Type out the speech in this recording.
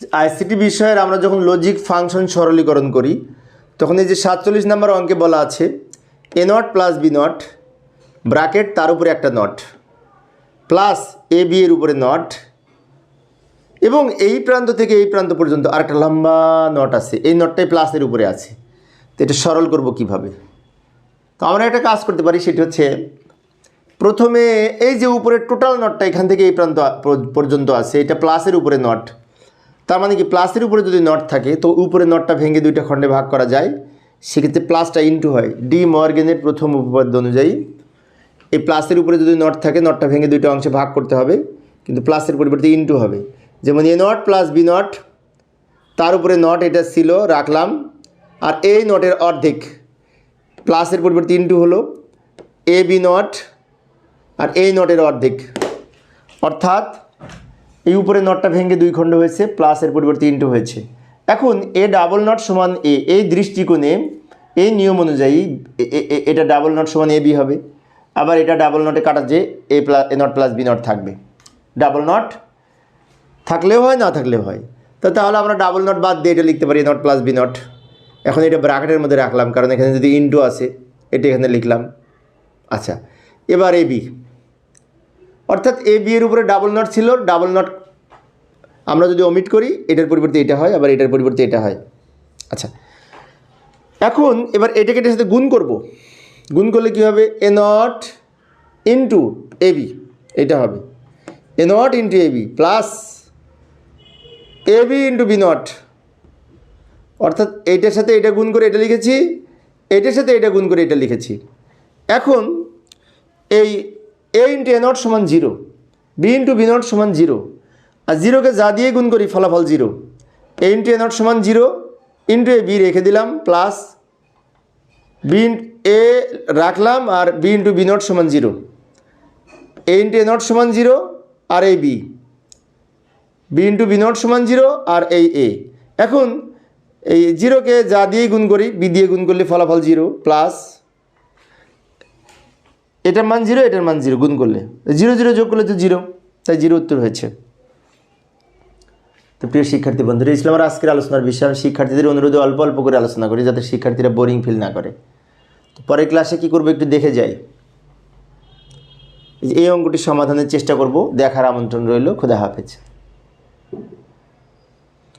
ICT বিষয়ের আমরা যখন লজিক ফাংশন সরলীকরণ করি, তখন এই যে সাতচল্লিশ নম্বর অঙ্কে বলা আছে A not plus B not bracket তার উপরে একটা নট প্লাস এ বি এর উপরে নট এবং এই প্রান্ত থেকে এই প্রান্ত পর্যন্ত আরেকটা লম্বা নট আছে, এই নটটাই প্লাসের উপরে আছে। তো এটা সরল করব কীভাবে? তো আমরা একটা কাজ করতে পারি, সেটি হচ্ছে প্রথমে এই যে উপরে টোটাল নটটা এখান থেকে এই প্রান্ত পর্যন্ত আছে, এটা প্লাসের উপরে নট তার মানে কি প্লাসের উপরে যদি নট থাকে, তো উপরে নটটা ভেঙে দুইটা খণ্ডে ভাগ করা যায়। সেক্ষেত্রে প্লাসটা ইনটু হয়। ডি মর্গেনের প্রথম উপপাদ্য অনুযায়ী এই প্লাসের উপরে যদি নট থাকে, নটটা ভেঙে দুইটা অংশে ভাগ করতে হবে, কিন্তু প্লাসের পরিবর্তে ইনটু হবে। যেমন A not plus B not, তার উপরে নট এটা ছিল, রাখলাম। আর এই নটের অর্ধেক প্লাসের পরিবর্তে ইনটু হলো, এ বি নট আর এই নটের অর্ধেক। অর্থাৎ এই উপরে নটটা ভেঙে দুই খণ্ড হয়েছে প্লাসের পরিবর্তে ইনটু হয়েছে। এখন এ ডাবল নট সমান এ, এই দৃষ্টিকোণে এই নিয়ম অনুযায়ী এটা ডাবল নট সমান এ বি হবে। আবার এটা ডাবল নটে কাটা যে A plus A not plus B not থাকবে। ডাবল নট থাকলেও হয়, না থাকলেও হয়। তো তাহলে আমরা ডাবল নট বাদ দিয়ে এটা লিখতে পারি নট প্লাস বি নট এখন এটা ব্র্যাকেটের মধ্যে রাখলাম, কারণ এখানে যদি ইনটু আছে, এটা এখানে লিখলাম। আচ্ছা এবার এ বি। অর্থাৎ এ বি এর উপরে ডাবল নট ছিল ডাবল নট আমরা যদি অমিট করি, এটার পরিবর্তে এটা হয়, আবার এটার পরিবর্তে এটা হয়। আচ্ছা। এখন এবার এটাকে এটার সাথে গুণ করব। গুণ করলে কী হবে? A not into A B এটা হবে। A not into A B plus A B into B not অর্থাৎ এইটার সাথে এটা গুণ করে এটা লিখেছি, এটার সাথে এটা গুণ করে এটা লিখেছি। এখন এই এ ইন্টু এ নট সমান zero B into B not সমান জিরো আর জিরোকে যা দিয়ে গুণ করি ফলাফল zero A into A not সমান জিরো ইন্টু এ বি রেখে দিলাম প্লাস বি এ রাখলাম, আর বি ইন্টু বি নট সমান zero A into A not সমান জিরো আর এই B B into B not সমান জিরো আর এই এ এখন এই জিরোকে যা দিয়ে গুণ করি বি দিয়ে গুণ করলে ফলাফল জিরো প্লাস এটার মান জিরো এটার মান জিরো গুণ করলে। জিরো জিরো যোগ করলে তো জিরো তাই জিরো উত্তর হয়েছে। তো প্রিয় শিক্ষার্থী বন্ধুরা আমার আজকের আলোচনার বিষয়। আমি শিক্ষার্থীদের অনুরোধে অল্প অল্প করে আলোচনা করি, যাতে শিক্ষার্থীরা বোরিং ফিল না করে। তো পরের ক্লাসে কি করব একটু দেখে যাই। এই অঙ্কটি সমাধানের চেষ্টা করব, দেখার আমন্ত্রণ রইল, খুদা হাফেজ।